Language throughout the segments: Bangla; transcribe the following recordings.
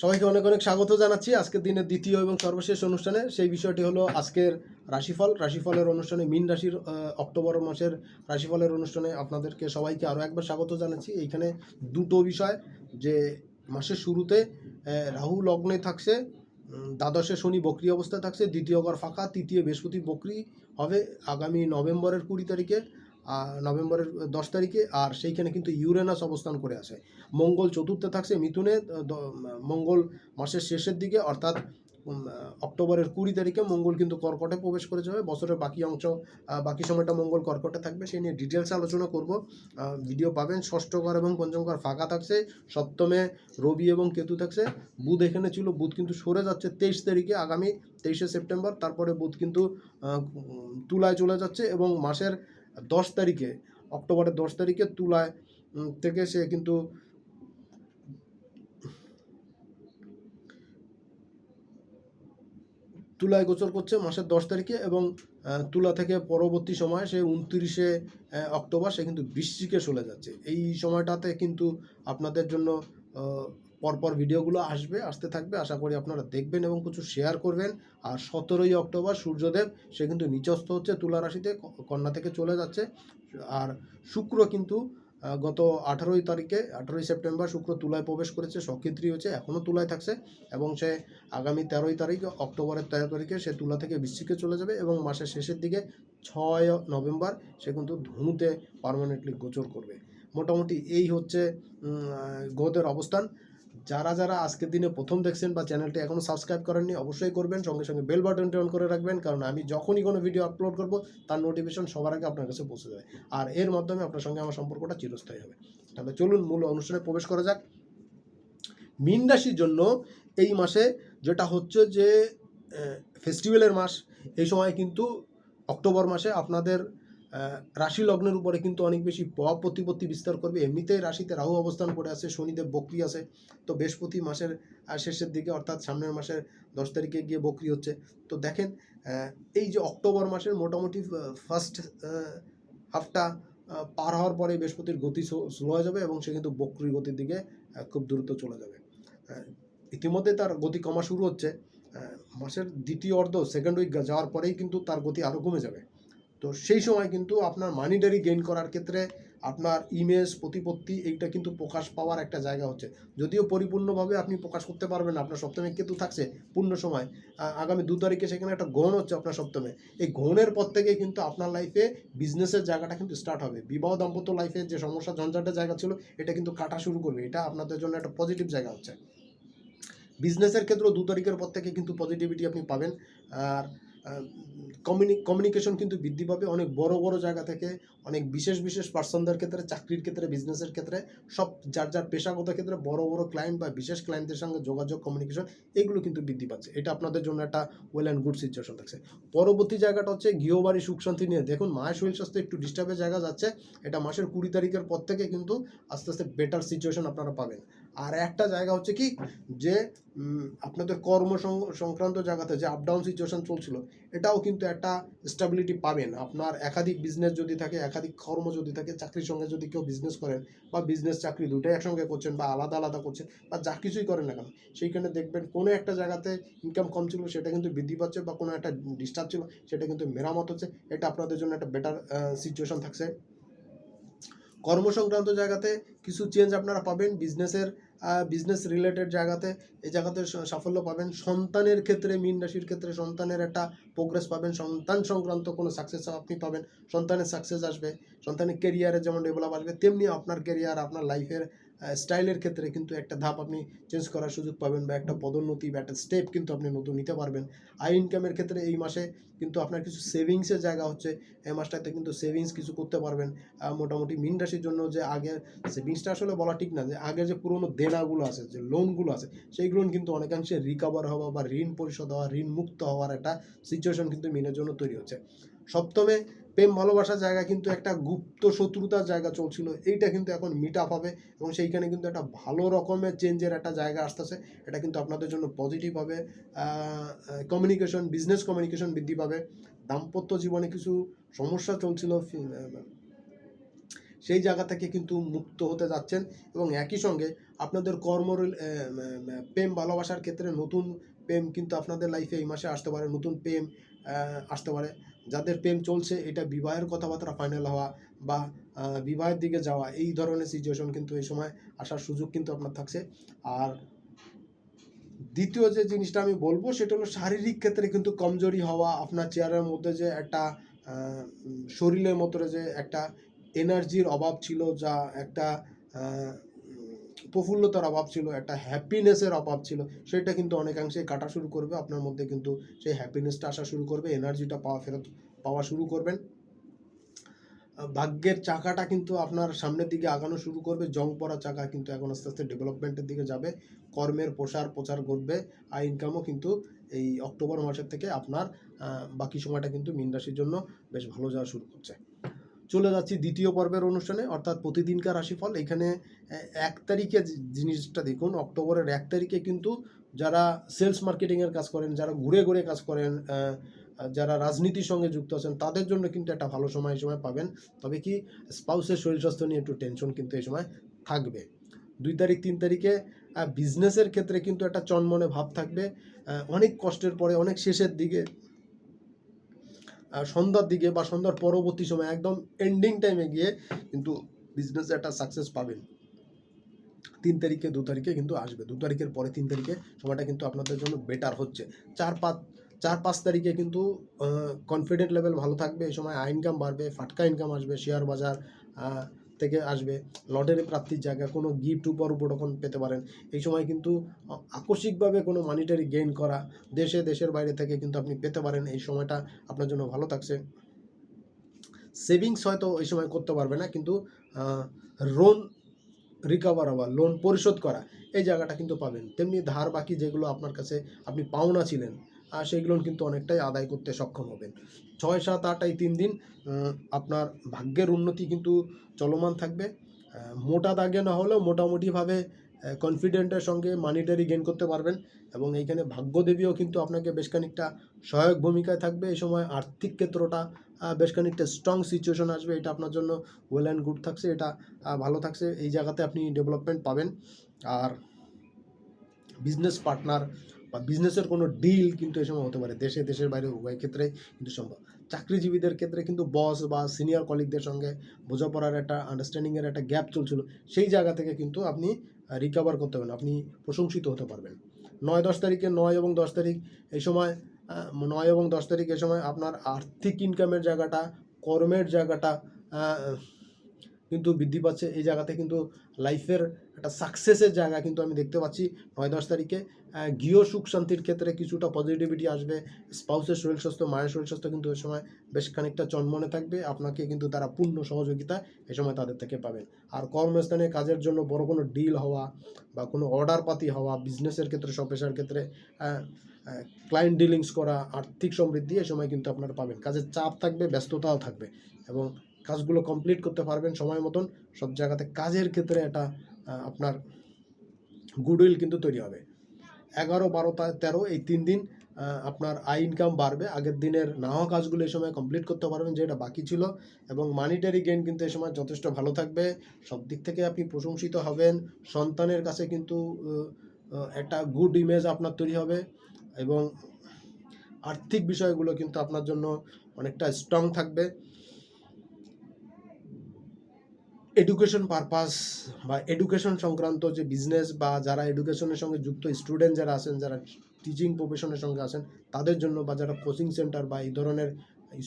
সবাইকে অনেক অনেক স্বাগত জানাচ্ছি। আজকের দিনের দ্বিতীয় এবং সর্বশেষ অনুষ্ঠানে। সেই বিষয়টি হলো আজকের রাশিফল। রাশিফলের অনুষ্ঠানে মিন রাশির অক্টোবর মাসের রাশিফলের অনুষ্ঠানে আপনাদেরকে সবাইকে আরও একবার স্বাগত জানাচ্ছি। এইখানে দুটো বিষয়, যে মাসের শুরুতে রাহু লগ্নে থাকছে দ্বাদশে শনি বকরি অবস্থায় থাকছে, দ্বিতীয় ঘর ফাঁকা, তৃতীয় বৃহস্পতি বকরি হবে আগামী নভেম্বরের কুড়ি তারিখে। নভেম্বরের দশ তারিখে, আর সেইখানে কিন্তু ইউরেনাস অবস্থান করে আছে মঙ্গল চতুর্থে থাকছে মিথুনে মঙ্গল মাসের শেষের দিকে, অর্থাৎ অক্টোবরের কুড়ি তারিখে মঙ্গল কিন্তু কর্কটে প্রবেশ করে যাবে বছরের বাকি অংশ বাকি সময়টা মঙ্গল কর্কটে থাকবে, সেই নিয়ে ডিটেলস আলোচনা করব। ভিডিও পাবেন ষষ্ঠ ঘর এবং পঞ্চম ঘর ফাঁকা থাকছে, সপ্তমে রবি এবং কেতু থাকছে, বুধ এখানে ছিল, বুধ কিন্তু সরে যাচ্ছে তেইশ তারিখে, আগামী তেইশে সেপ্টেম্বর, তারপরে বুধ কিন্তু তুলায় চলে যাচ্ছে এবং মাসের দশ তারিখে, অক্টোবরের দশ তারিখে তুলায় থেকে সে কিন্তু তুলায় গোচর করছে মাসের দশ তারিখে এবং তুলা থেকে পরবর্তী সময় সে উনত্রিশে অক্টোবর সে কিন্তু বৃশ্চিকে চলে যাচ্ছে। এই সময়টাতে কিন্তু আপনাদের জন্য পরপর ভিডিওগুলো আসবে, আসতে থাকবে। আশা করি আপনারা দেখবেন এবং কিছু শেয়ার করবেন। আর সতেরোই অক্টোবর সূর্যদেব, সে কিন্তু নিচস্থ হচ্ছে তুলা রাশিতে কন্যা থেকে চলে যাচ্ছে। আর শুক্র কিন্তু গত আঠারোই তারিখে, আঠারোই সেপ্টেম্বর শুক্র তুলায় প্রবেশ করেছে, সক্ষেত্রী হচ্ছে এখনও তুলায় থাকছে। এবং সে আগামী তেরোই তারিখ, অক্টোবরের তেরো তারিখে সে তুলা থেকে বৃশ্চিকে চলে যাবে এবং মাসের শেষের দিকে ছয় নভেম্বর সে কিন্তু ধনুতে পার্মানেন্টলি গোচর করবে। মোটামুটি এই হচ্ছে গ্রহদের অবস্থান। যারা যারা আজকের দিনে প্রথম দেখছেন বা চ্যানেলটি এখনও সাবস্ক্রাইব করেননি, অবশ্যই করবেন। সঙ্গে সঙ্গে বেল বাটনটি অন করে রাখবেন, কারণ আমি যখনই কোনো ভিডিও আপলোড করব, তার নোটিফিকেশন সবার আগে আপনার কাছে পৌঁছে যাবে। আর এর মাধ্যমে আপনার সঙ্গে আমার সম্পর্কটা চিরস্থায়ী হবে। তাহলে চলুন মূল অনুষ্ঠানে প্রবেশ করা যাক। মীন রাশির জন্য এই মাসে যেটা হচ্ছে যে ফেস্টিভ্যালের মাস, এই সময় কিন্তু অক্টোবর মাসে আপনাদের রাশি লগ্নের উপরে কিন্তু অনেক বেশি প্রভাব প্রতিপত্তি বিস্তার করবে। এমনিতেই রাশিতে রাহু অবস্থান করে আছে, শনিদেব বকরি আছে। তো বৃহস্পতি মাসের শেষের দিকে, অর্থাৎ সামনের মাসের দশ তারিখে গিয়ে বকরি হচ্ছে। তো দেখেন এই যে অক্টোবর মাসের মোটামুটি ফার্স্ট হাফটা পার হওয়ার পরে বৃহস্পতির গতি স্লো হয়ে যাবে এবং সে কিন্তু বকরির গতির দিকে খুব দ্রুত চলে যাবে। ইতিমধ্যে তার গতি কমা শুরু হচ্ছে। মাসের দ্বিতীয় অর্ধ সেকেন্ড উইক যাওয়ার পরেই কিন্তু তার গতি আরও কমে যাবে। তো সেই সময় কিন্তু আপনার মানিটারি গেইন করার ক্ষেত্রে আপনার ইমেজ প্রতিপত্তি এইটা কিন্তু প্রকাশ পাওয়ার একটা জায়গা হচ্ছে। যদিও পরিপূর্ণভাবে আপনি প্রকাশ করতে পারবেন আপনার সপ্তমে কেতু থাকছে, পূর্ণ সময়। আগামী দু তারিখে সেখানে একটা গ্রহণ হচ্ছে আপনার সপ্তমে। এই গ্রহণের পর থেকে কিন্তু আপনার লাইফে বিজনেসের জায়গাটা কিন্তু স্টার্ট হবে। বিবাহ দাম্পত্য লাইফে যে সমস্যা ঝঞ্ঝাটের জায়গা ছিল, এটা কিন্তু কাটা শুরু করবে। এটা আপনাদের জন্য একটা পজিটিভ জায়গা হচ্ছে। বিজনেসের ক্ষেত্রেও দু তারিখের পর থেকে কিন্তু পজিটিভিটি আপনি পাবেন। আর কমিউনি কমিউনিকেশন কিন্তু বৃদ্ধি পাবে। অনেক বড় বড় জায়গা থেকে অনেক বিশেষ বিশেষ পার্সনদের ক্ষেত্রে, চাকরির ক্ষেত্রে বিজনেসের ক্ষেত্রে, সব যার যার পেশাগত ক্ষেত্রে বড় বড় ক্লায়েন্ট বা বিশেষ ক্লায়েন্টদের সঙ্গে যোগাযোগ কমিউনিকেশন এগুলো কিন্তু বৃদ্ধি পাচ্ছে। এটা আপনাদের জন্য একটা ওয়েল অ্যান্ড গুড সিচুয়েশন থাকছে। পরবর্তী জায়গাটা হচ্ছে গৃহবাড়ি সুখ শান্তি নিয়ে। দেখুন, মায়ের শরীর স্বাস্থ্য একটু ডিস্টার্বের জায়গা যাচ্ছে। এটা মাসের কুড়ি তারিখের পর থেকে কিন্তু আস্তে আস্তে বেটার সিচুয়েশন আপনারা পাবেন। আর একটা জায়গা হচ্ছে কি, যে আপনাদের কর্ম সংক্রান্ত জায়গাতে যে আপ ডাউন সিচুয়েশন চলছিল, এটাও কিন্তু একটা স্টেবিলিটি পাবেন। আপনার একাধিক বিজনেস যদি থাকে, একাধিক কর্ম যদি থাকে, চাকরির সঙ্গে যদি কেউ বিজনেস করেন বা বিজনেস চাকরি দুটোই একসঙ্গে করছেন বা আলাদা আলাদা করছেন বা যা কিছুই করেন না কেন সেইখানে দেখবেন কোনো একটা জায়গাতে ইনকাম কম ছিল, সেটা কিন্তু বৃদ্ধি পাচ্ছে বা কোনো একটা ডিস্টার্ব ছিল, সেটা কিন্তু মেরামত হচ্ছে। এটা আপনাদের জন্য একটা বেটার সিচুয়েশন থাকছে। কর্ম সংক্রান্ত জায়গাতে কিছু চেঞ্জ আপনারা পাবেন বিজনেসের বিজনেস রিলেটেড জায়গাতে। এই জায়গাতে সাফল্য পাবেন। সন্তানের ক্ষেত্রে, মীন রাশির ক্ষেত্রে সন্তানের একটা প্রোগ্রেস পাবেন। সন্তান সংক্রান্ত কোনো সাকসেস আপনি পাবেন। সন্তানের সাকসেস আসবে। সন্তানের কেরিয়ারে যেমন ডেভেলপ আসবে, তেমনি আপনার কেরিয়ার আপনার লাইফের স্টাইলের ক্ষেত্রে কিন্তু একটা ধাপ আপনি চেঞ্জ করার সুযোগ পাবেন বা একটা পদোন্নতি বা একটা স্টেপ কিন্তু আপনি নতুন নিতে পারবেন। আই ইনকামের ক্ষেত্রে এই মাসে কিন্তু আপনার কিছু সেভিংসের জায়গা হচ্ছে, এই মাসটাতে কিন্তু সেভিংস কিছু করতে পারবেন। মোটামুটি মিন রাশির জন্য যে আগের সেভিংসটা আসলে বলা ঠিক না, যে আগে যে পুরনো দেনাগুলো আছে, যে লোনগুলো আছে, সেইগুলো কিন্তু অনেকাংশে রিকভার হওয়া বা ঋণ পরিশোধ হওয়া ঋণ মুক্ত হওয়ার একটা সিচুয়েশন কিন্তু মিনের জন্য তৈরি হচ্ছে। সপ্তমে প্রেম ভালোবাসার জায়গা কিন্তু একটা গুপ্ত শত্রুতার জায়গা চলছিল। এইটা কিন্তু এখন মিট আপ হবে এবং সেইখানে কিন্তু একটা ভালো রকমের চেঞ্জের একটা জায়গা আসতেছে। এটা কিন্তু আপনাদের জন্য পজিটিভ হবে। কমিউনিকেশন বিজনেস কমিউনিকেশন বৃদ্ধি পাবে। দাম্পত্য জীবনে কিছু সমস্যা চলছিল। সেই জায়গা থেকে কিন্তু মুক্ত হতে যাচ্ছেন এবং একই সঙ্গে আপনাদের কর্ম প্রেম ভালোবাসার ক্ষেত্রে নতুন প্রেম কিন্তু আপনাদের লাইফে এই মাসে আসতে পারে, নতুন প্রেম আসতে পারে। যাদের প্রেম চলছে, এটা বিবাহের কথাবার্তা ফাইনাল হওয়া বা বিবাহের দিকে যাওয়া, এই ধরনের সিচুয়েশন কিন্তু এই সময় আসার সুযোগ কিন্তু আপনার থাকছে। আর দ্বিতীয় যে জিনিসটা আমি বলব, সেটা হলো শারীরিক ক্ষেত্রে কিন্তু কমজোরি হওয়া, আপনার চেয়ারের মধ্যে যে একটা শরীরের মতো যে একটা এনার্জির অভাব ছিল, যা একটা প্রফুল্লতার অভাব ছিল, একটা হ্যাপিনেসের অভাব ছিল, সেটা কিন্তু অনেকাংশে কাটা শুরু করবে। আপনার মধ্যে কিন্তু সেই হ্যাপিনেসটা আসা শুরু করবে এনার্জিটা পাওয়া ফেরত পাওয়া শুরু করবেন। ভাগ্যের চাকাটা কিন্তু আপনার সামনের দিকে আগানো শুরু করবে, জং পড়া চাকা কিন্তু এখন আস্তে আস্তে ডেভেলপমেন্টের দিকে যাবে। কর্মের প্রসার, প্রচার ঘটবে আর ইনকামও কিন্তু এই অক্টোবর মাসের থেকে আপনার বাকি সময়টা কিন্তু মীন রাশির জন্য বেশ ভালো যাওয়া শুরু করছে। চলে যাচ্ছি দ্বিতীয় পর্বের অনুষ্ঠানে, অর্থাৎ প্রতিদিনকার রাশিফল। এখানে এক তারিখে জিনিসটা দেখুন, অক্টোবরের এক তারিখে কিন্তু যারা সেলস মার্কেটিংয়ের কাজ করেন, যারা ঘুরে ঘুরে কাজ করেন যারা রাজনীতির সঙ্গে যুক্ত আছেন, তাদের জন্য কিন্তু একটা ভালো সময়, এই সময় পাবেন। তবে কি, স্পাউসের শরীর স্বাস্থ্য নিয়ে একটু টেনশন কিন্তু এই সময় থাকবে। দুই তারিখ, তিন তারিখে বিজনেসের ক্ষেত্রে কিন্তু একটা চনমনে ভাব থাকবে। অনেক কষ্টের পরে, অনেক শেষের দিকে সন্ধ্যার দিকে বা সন্ধ্যার পরবর্তী সময় একদম এন্ডিং টাইমে গিয়ে কিন্তু বিজনেসে একটা সাকসেস পাবেন। তিন তারিখে, দু তারিখে কিন্তু আসবে। দু তারিখের পরে তিন তারিখে সময়টা কিন্তু আপনাদের জন্য বেটার হচ্ছে। চার পাঁচ চার পাঁচ তারিখে কিন্তু কনফিডেন্ট লেভেল ভালো থাকবে। এই সময় ইনকাম বাড়বে, ফাটকা ইনকাম আসবে শেয়ার বাজার থেকে আসবে। লটারি প্রাপ্তির জায়গা কোনো গিফট উপর উপটকন পেতে পারেন। এই সময় কিন্তু আকস্মিকভাবে কোনো মানিটারি গেইন করা দেশে, দেশের বাইরে থেকে কিন্তু আপনি পেতে পারেন। এই সময়টা আপনার জন্য ভালো থাকছে। সেভিংস হয়তো এই সময় করতে পারবে না, কিন্তু লোন রিকভার হওয়া লোন পরিশোধ করা, এই জায়গাটা কিন্তু পাবেন। তেমনি ধার বাকি যেগুলো আপনার কাছে আপনি পাওনা ছিলেন আর সেইগুলো কিন্তু অনেকটাই আদায় করতে সক্ষম হবেন। ছয়, সাত, আট এই তিন দিন আপনার ভাগ্যের উন্নতি কিন্তু চলমান থাকবে। মোটা দাগে না হলেও মোটামুটিভাবে কনফিডেন্টের সঙ্গে মানিটারি গেন করতে পারবেন এবং এইখানে ভাগ্যদেবীও কিন্তু আপনাকে বেশ খানিকটা সহায়ক ভূমিকায় থাকবে। এই সময় আর্থিক ক্ষেত্রটা বেশ খানিকটা স্ট্রং সিচুয়েশন আসবে। এটা আপনার জন্য ওয়েল অ্যান্ড গুড থাকছে। এটা ভালো থাকছে। এই জায়গাতে আপনি ডেভেলপমেন্ট পাবেন। আর বিজনেস পার্টনার বা বিজনেসের কোনো ডিল কিন্তু এই সময় হতে পারে। দেশে, দেশের বাইরে, উভয় ক্ষেত্রে কিন্তু সম্ভব। চাকরিজীবীদের ক্ষেত্রে কিন্তু বস বা সিনিয়র কলিগদের সঙ্গে বোঝাপড়ার একটা আন্ডারস্ট্যান্ডিংয়ের একটা গ্যাপ চলছিল। সেই জায়গা থেকে কিন্তু আপনি রিকভার করতে পারবেন। আপনি প্রশংসিত হতে পারবেন। নয় দশ তারিখে নয় এবং দশ তারিখ এই সময় নয় এবং দশ তারিখ এই সময় আপনার আর্থিক ইনকামের জায়গাটা, কর্মের জায়গাটা কিন্তু বৃদ্ধি পাচ্ছে। এই জায়গাতে কিন্তু লাইফের একটা সাকসেসের জায়গা কিন্তু আমি দেখতে পাচ্ছি। নয় দশ তারিখে গৃহ সুখ শান্তির ক্ষেত্রে কিছুটা পজিটিভিটি আসবে। স্পাউসের শরীর স্বাস্থ্য, মায়ের শরীর স্বাস্থ্য কিন্তু এ সময় বেশ খানিকটা চনমনে থাকবে। আপনাকে কিন্তু তারা পূর্ণ সহযোগিতা এই সময় তাদের থেকে পাবেন। আর কর্মস্থানে কাজের জন্য বড় কোনো ডিল হওয়া বা কোনো অর্ডার পাতি হওয়া বিজনেসের ক্ষেত্রে সব পেশার ক্ষেত্রে ক্লায়েন্ট ডিলিংস করা, আর্থিক সমৃদ্ধি এই সময় কিন্তু আপনারা পাবেন। কাজের চাপ থাকবে, ব্যস্ততাও থাকবে এবং কাজগুলো কমপ্লিট করতে পারবেন সময় মতন। সব জায়গাতে কাজের ক্ষেত্রে আহ, আপনার গুডউইল কিন্তু তৈরি হবে। এগারো বারো তেরো এই তিন দিন আপনার আই ইনকাম বাড়বে। আগের দিনের না হওয়া কাজগুলো এই সময় কমপ্লিট করতে পারবেন যেটা বাকি ছিল। এবং মানিটারি গেইন কিন্তু এই সময় যথেষ্ট ভালো থাকবে। সব দিক থেকে আপনি প্রশংসিত হবেন। সন্তানের কাছে কিন্তু একটা গুড ইমেজ আপনার তৈরি হবে। এবং আর্থিক বিষয়গুলো কিন্তু আপনার জন্য অনেকটা স্ট্রং থাকবে। এডুকেশন পারপাস বা এডুকেশন সংক্রান্ত যে বিজনেস বা যারা এডুকেশনের সঙ্গে যুক্ত স্টুডেন্ট যারা আছেন, যারা টিচিং প্রফেশনের সঙ্গে আছেন, তাদের জন্য বা যারা কোচিং সেন্টার বা এই ধরনের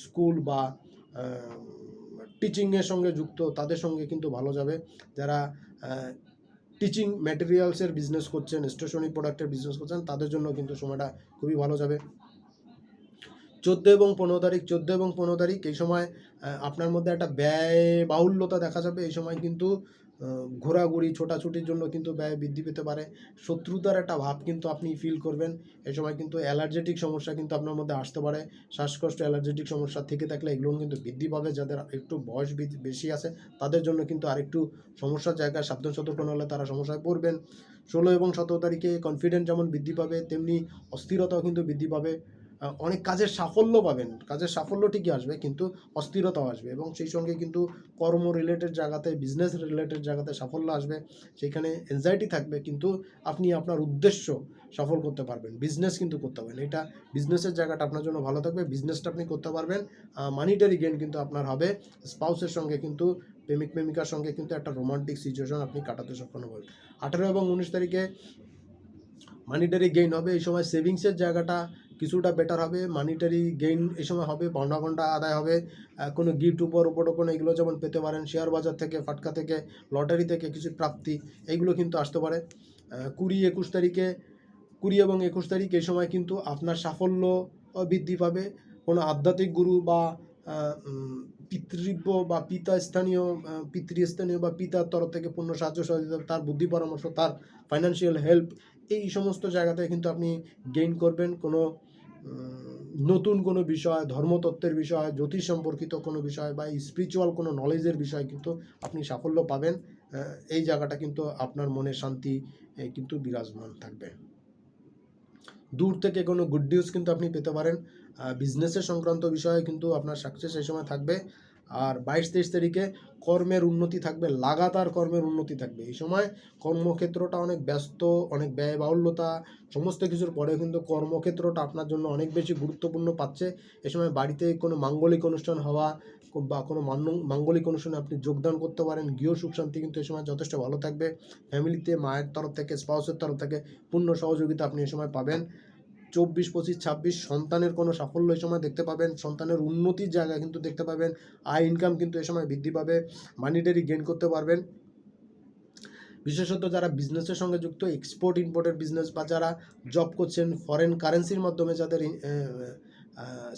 স্কুল বা টিচিংয়ের সঙ্গে যুক্ত, তাদের সঙ্গে কিন্তু ভালো যাবে। যারা টিচিং ম্যাটেরিয়ালসের বিজনেস করছেন স্টেশনারি প্রোডাক্টের বিজনেস করছেন, তাদের জন্য কিন্তু সময়টা খুবই ভালো যাবে। চোদ্দ এবং পনেরো তারিখ, চোদ্দ এবং পনেরো তারিখ এই সময় আপনার মধ্যে একটা ব্যয় বাহুল্যতা দেখা যাবে। এই সময় কিন্তু ঘোরাঘুরি, ছোটাছুটির জন্য কিন্তু ব্যয় বৃদ্ধি পেতে পারে। শত্রুতার একটা ভাব কিন্তু আপনি ফিল করবেন। এই সময় কিন্তু অ্যালার্জেটিক সমস্যা কিন্তু আপনার মধ্যে আসতে পারে। শ্বাসকষ্ট অ্যালার্জেটিক সমস্যা থেকে থাকলে এগুলো কিন্তু বৃদ্ধি পাবে। যাদের একটু বয়স বেশি আছে, তাদের জন্য কিন্তু আরেকটু সমস্যার জায়গায় সাবধান, সতর্ক হলে তারা সমস্যায় পড়বেন। ষোলো এবং সতেরো তারিখে কনফিডেন্স যেমন বৃদ্ধি পাবে, তেমনি অস্থিরতাও কিন্তু বৃদ্ধি পাবে। অনেক কাজের সাফল্য পাবেন। কাজের সাফল্য ঠিকই আসবে, কিন্তু অস্থিরতাও আসবে এবং সেই সঙ্গে কিন্তু কর্ম রিলেটেড জায়গাতে বিজনেস রিলেটেড জায়গাতে সাফল্য আসবে। সেখানে এনজাইটি থাকবে, কিন্তু আপনি আপনার উদ্দেশ্য সফল করতে পারবেন। বিজনেস কিন্তু করতে পারবেন। এটা বিজনেসের জায়গাটা আপনার জন্য ভালো থাকবে বিজনেসটা আপনি করতে পারবেন। মানিটারি গেন কিন্তু আপনার হবে। স্পাউসের সঙ্গে কিন্তু, প্রেমিক প্রেমিকার সঙ্গে কিন্তু একটা রোমান্টিক সিচুয়েশন আপনি কাটাতে সক্ষম হবেন। আঠেরো এবং উনিশ তারিখে মানিটারি গেইন হবে। এই সময় সেভিংসের জায়গাটা কিছুটা বেটার হবে মানিটারি গেইন এই সময় হবে পাওনা ঘণ্টা আদায় হবে কোনো গিফট উপর উপটোকন এগুলো যেমন পেতে পারেন শেয়ার বাজার থেকে, ফাটকা থেকে লটারি থেকে কিছু প্রাপ্তি এইগুলো কিন্তু আসতে পারে। কুড়ি একুশ তারিখে, কুড়ি এবং একুশ তারিখ এই সময় কিন্তু আপনার সাফল্য বৃদ্ধি পাবে। কোনো আধ্যাত্মিক গুরু বা পিতৃব্য বা পিতা স্থানীয় পিতৃস্থানীয় বা পিতার তরফ থেকে পূর্ণ সাহায্য সহযোগিতা, তার বুদ্ধি পরামর্শ, তার ফাইন্যান্সিয়াল হেল্প এই সমস্ত জায়গাতে কিন্তু আপনি গেইন করবেন। কোনো নতুন কোনো বিষয়, ধর্মতত্ত্বের বিষয়, জ্যোতিষ সম্পর্কিত কোনো বিষয় বা স্পিরিচুয়াল কোনো নলেজের বিষয় কিন্তু আপনি সাফল্য পাবেন এই জায়গাটা কিন্তু আপনার মনে শান্তি কিন্তু বিরাজমান থাকবে। দূর থেকে কোনো গুড নিউজ কিন্তু আপনি পেতে পারেন বিজনেসের সংক্রান্ত বিষয়ে কিন্তু আপনার সাকসেস এই সময় থাকবে। আর বাইশ তেইশ তারিখে কর্মের উন্নতি থাকবে, লাগাতার কর্মের উন্নতি থাকবে। এই সময় কর্মক্ষেত্রটা অনেক ব্যস্ত, অনেক ব্যয়বাহুল্যতা, সমস্ত কিছুর পরে কিন্তু কর্মক্ষেত্রটা আপনার জন্য অনেক বেশি গুরুত্বপূর্ণ পাচ্ছে। এ সময় বাড়িতে কোনো মাঙ্গলিক অনুষ্ঠান হওয়া বা কোনো মাঙ্গলিক অনুষ্ঠানে আপনি যোগদান করতে পারেন, গৃহ সুখ শান্তি কিন্তু এই সময় যথেষ্ট ভালো থাকবে। ফ্যামিলিতে, মায়ের তরফ থেকে, স্পাউসের তরফ থেকে পূর্ণ সহযোগিতা আপনি এ সময় পাবেন। চব্বিশ, পঁচিশ, ছাব্বিশ সন্তানের কোনো সাফল্য এই সময় দেখতে পাবেন। সন্তানের উন্নতির জায়গা কিন্তু দেখতে পাবেন। আয় ইনকাম কিন্তু এ সময় বৃদ্ধি পাবে। মানিটারি গেইন করতে পারবেন। বিশেষত যারা বিজনেসের সঙ্গে যুক্ত এক্সপোর্ট ইম্পোর্টের বিজনেস বা যারা জব করছেন ফরেন কারেন্সির মাধ্যমে যাদের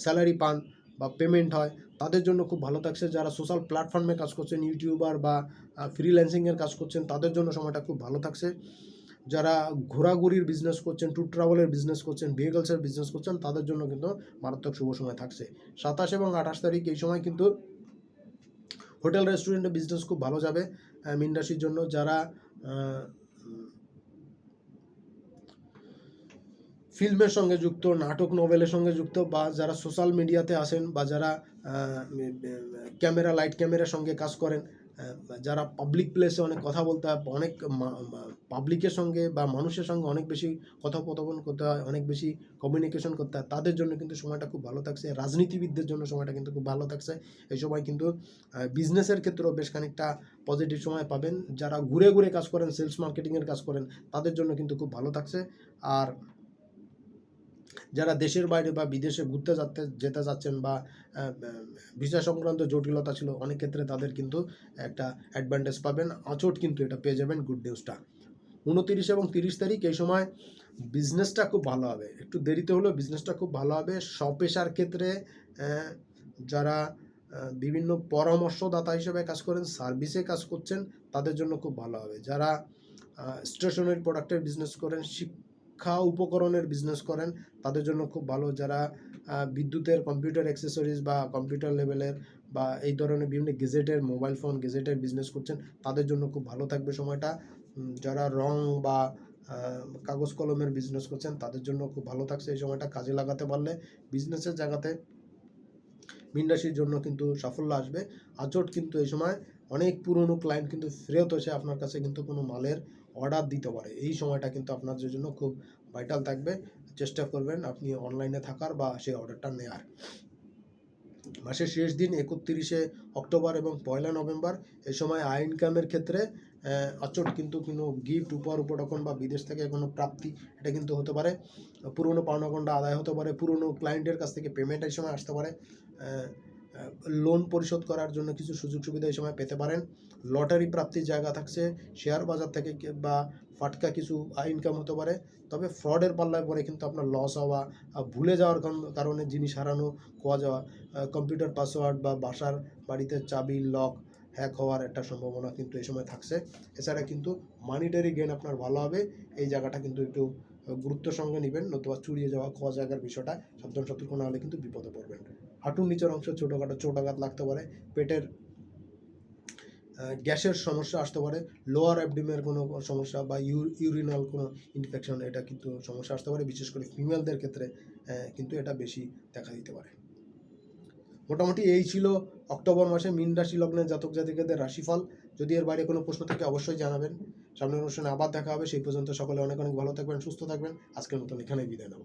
স্যালারি পান বা পেমেন্ট হয়, তাদের জন্য খুব ভালো থাকছে। যারা সোশ্যাল প্ল্যাটফর্মে কাজ করছেন ইউটিউবার বা ফ্রিল্যান্সিংয়ের কাজ করছেন, তাদের জন্য সময়টা খুব ভালো থাকছে। যারা ঘোরাঘুরির বিজনেস করছেন ট্যুর ট্রাভেলের বিজনেস করছেন ভেহিকলসের বিজনেস করছেন তাদের জন্য কিন্তু মারাত্মক শুভ সময় থাকছে। সাতাশ এবং আঠাশ তারিখ এই সময় কিন্তু হোটেল রেস্টুরেন্টে বিজনেস খুব ভালো যাবে আহ, মীন রাশির জন্য। যারা ফিল্মের সঙ্গে যুক্ত নাটক নোবেলের সঙ্গে যুক্ত বা যারা সোশ্যাল মিডিয়াতে আসেন বা যারা ক্যামেরা লাইট ক্যামেরার সঙ্গে কাজ করেন যারা পাবলিক প্লেসে অনেক কথা বলতে হয়, অনেক পাবলিকের সঙ্গে বা মানুষের সঙ্গে অনেক বেশি কথোপকথন করতে হয়, অনেক বেশি কমিউনিকেশন করতে হয়, তাদের জন্য কিন্তু সময়টা খুব ভালো থাকছে। রাজনীতিবিদদের জন্য সময়টা কিন্তু খুব ভালো থাকছে। এই সময় কিন্তু বিজনেসের ক্ষেত্রেও বেশ খানিকটা পজিটিভ সময় পাবেন। যারা ঘুরে ঘুরে কাজ করেন সেলস মার্কেটিংয়ের কাজ করেন, তাদের জন্য কিন্তু খুব ভালো থাকছে। আর যারা দেশের বাইরে বা বিদেশে ঘুরতে যাতে যেতে যাচ্ছেন বা ভিসা সংক্রান্ত জটিলতা ছিল, অনেক ক্ষেত্রে তাদের কিন্তু একটা অ্যাডভান্টেজ পাবেন। আচট কিন্তু এটা পেয়ে যাবেন গুড নিউজটা উনতিরিশ এবং তিরিশ তারিখ এই সময় বিজনেসটা খুব ভালো হবে। একটু দেরিতে হলেও বিজনেসটা খুব ভালো হবে। স্বপেশার ক্ষেত্রে যারা বিভিন্ন পরামর্শদাতা হিসেবে কাজ করেন সার্ভিসে কাজ করছেন, তাদের জন্য খুব ভালো হবে। যারা স্টেশনারি প্রোডাক্টের বিজনেস করেন শিক্ষা উপকরণের বিজনেস করেন, তাদের জন্য খুব ভালো যারা বিদ্যুতের কম্পিউটার অ্যাক্সেসরিজ বা কম্পিউটার লেভেলের বা এই ধরনের বিভিন্ন গেজেটের মোবাইল ফোন গেজেটের বিজনেস করছেন, তাদের জন্য খুব ভালো থাকবে সময়টা। যারা রং বা কাগজ কলমের বিজনেস করছেন, তাদের জন্য খুব ভালো থাকছে এই সময়টা কাজে লাগাতে পারলে। বিজনেসের জায়গাতে মীন রাশির জন্য কিন্তু সাফল্য আসবে। আজট কিন্তু এই সময় অনেক পুরনো ক্লায়েন্ট কিন্তু ফেরত এসে আপনার কাছে কিন্তু কোনো মালের অর্ডার দিতে পারে। এই সময়টা কিন্তু আপনাদের জন্য খুব ভাইটাল থাকবে। চেষ্টা করবেন আপনি অনলাইনে থাকার বা সেই অর্ডারটা নেওয়ার মাসের শেষ দিন একত্রিশে অক্টোবর এবং পয়লা নভেম্বর এই সময় আয় ইনকামের ক্ষেত্রে আহ, অচট কিন্তু কোনো গিফট উপহার উপটকন বা বিদেশ থেকে কোনো প্রাপ্তি এটা কিন্তু হতে পারে। পুরনো পাওনাগণ্ডা আদায় হতে পারে। পুরনো ক্লায়েন্টের কাছ থেকে পেমেন্ট এই সময় আসতে পারে। লোন পরিশোধ করার জন্য কিছু সুযোগ সুবিধা এই সময় পেতে পারেন। লটারি প্রাপ্তির জায়গা থাকছে শেয়ার বাজার থেকে বা ফাটকা কিছু ইনকাম হতে পারে। তবে ফ্রডের পাল্লায় পরে কিন্তু আপনার লস হওয়া ভুলে যাওয়ার কারণে জিনিস হারানো খোয়া যাওয়া কম্পিউটার পাসওয়ার্ড বা বাসার বাড়িতে চাবি লক হ্যাক হওয়ার একটা সম্ভাবনা কিন্তু এই সময় থাকছে। এছাড়া কিন্তু মানিটারি গেন আপনার ভালো হবে। এই জায়গাটা কিন্তু একটু আহ, গুরুত্বের সঙ্গে নেবেন নতুবা চুরিয়ে যাওয়া খোয়া জায়গার বিষয়টা সাবধান সতর্ক না হলে কিন্তু বিপদে পড়বেন। হাঁটুর নিচের অংশ ছোটোখাটো চোটাঘাত লাগতে পারে, পেটের গ্যাসের সমস্যা আসতে পারে লোয়ার অ্যাবডিমের কোনো সমস্যা বা ইউরিনাল কোনো ইনফেকশন এটা কিন্তু সমস্যা আসতে পারে, বিশেষ করে ফিমেলদের ক্ষেত্রে কিন্তু এটা বেশি দেখা দিতে পারে। মোটামুটি এই ছিল অক্টোবর মাসে মীন রাশি লগ্নের জাতক জাতিকাদের রাশিফল। যদি এর বাইরে কোনো প্রশ্ন থাকে অবশ্যই জানাবেন। সামনের অনুষ্ঠানে আবার দেখা হবে, সেই পর্যন্ত সকলে অনেক অনেক ভালো থাকবেন, সুস্থ থাকবেন। আজকের মতন এখানেই বিদায় নেব।